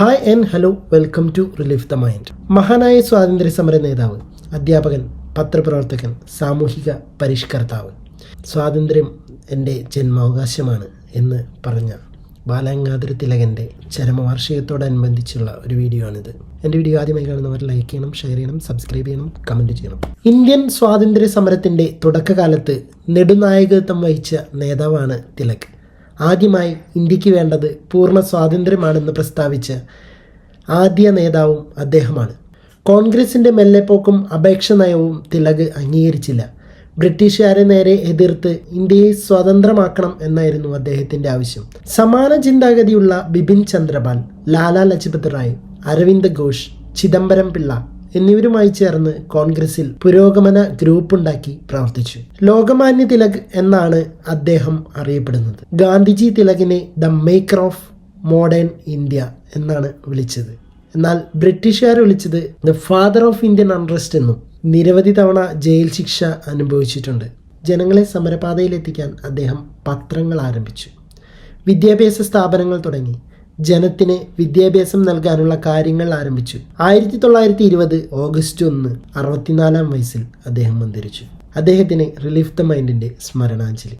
Hi and hello welcome to relief the mind മഹാനായ സ്വാതന്ത്ര്യ സമര നേതാവ് അധ്യാപകൻ പത്രപ്രവർത്തകൻ സാമൂഹിക പരിഷ്കർത്താവ്. സ്വാതന്ത്ര്യം എന്റെ ജന്മാവകാശമാണ് എന്ന് പറഞ്ഞ ബാലഗംഗാധര തിലകന്റെ ചരമവാർഷികത്തോടനുബന്ധിച്ചുള്ള ഒരു വീഡിയോ ആണിത്. എന്റെ വീഡിയോ ആദ്യമായി കാണുന്നവർ ലൈക്ക് ചെയ്യണം ഷെയർ ചെയ്യണം സബ്സ്ക്രൈബ് ചെയ്യണം കമന്റ് ചെയ്യണം. ഇന്ത്യൻ സ്വാതന്ത്ര്യ സമരത്തിന്റെ തുടക്കകാലത്ത് നെടുനായകത്വം വഹിച്ച നേതാവാണ് തിലക്. ആദ്യമായി ഇന്ത്യയ്ക്ക് വേണ്ടത് പൂർണ സ്വാതന്ത്ര്യമാണെന്ന് പ്രസ്താവിച്ച ആദ്യ നേതാവും അദ്ദേഹമാണ്. കോൺഗ്രസിന്റെ മെല്ലെപ്പോക്കും അപേക്ഷ നയവും തിലക് അംഗീകരിച്ചില്ല. ബ്രിട്ടീഷുകാരെ നേരെ എതിർത്ത് ഇന്ത്യയെ സ്വതന്ത്രമാക്കണം എന്നായിരുന്നു അദ്ദേഹത്തിന്റെ ആവശ്യം. സമാന ചിന്താഗതിയുള്ള ബിപിൻ ചന്ദ്രപാൽ ലാലാ ലജ്പത് റായ് അരവിന്ദ് ഘോഷ് ചിദംബരം പിള്ള എന്നിവരുമായി ചേർന്ന് കോൺഗ്രസിൽ പുരോഗമന ഗ്രൂപ്പ് ഉണ്ടാക്കി പ്രവർത്തിച്ചു. ലോകമാന്യ തിലക് എന്നാണ് അദ്ദേഹം അറിയപ്പെടുന്നത്. Gandhiji തിലകിനെ the maker of modern India എന്നാണ് വിളിച്ചത്. എന്നാൽ ബ്രിട്ടീഷുകാർ വിളിച്ചത് the father of Indian unrest എന്നും നിരവധി തവണ ജയിൽ ശിക്ഷ അനുഭവിച്ചിട്ടുണ്ട്. ജനങ്ങളെ സമരപാതയിലെത്തിക്കാൻ അദ്ദേഹം പത്രങ്ങൾ ആരംഭിച്ചു. വിദ്യാഭ്യാസ സ്ഥാപനങ്ങൾ തുടങ്ങി. ജനത്തിന് വിദ്യാഭ്യാസം നൽകാനുള്ള കാര്യങ്ങൾ ആരംഭിച്ചു. ആയിരത്തി തൊള്ളായിരത്തി ഇരുപത് ഓഗസ്റ്റ് ഒന്ന് അറുപത്തിനാലാം വയസ്സിൽ അദ്ദേഹം അന്തരിച്ചു. അദ്ദേഹത്തിന് റിലീഫ് ദ മൈൻഡിന്റെ സ്മരണാഞ്ജലി.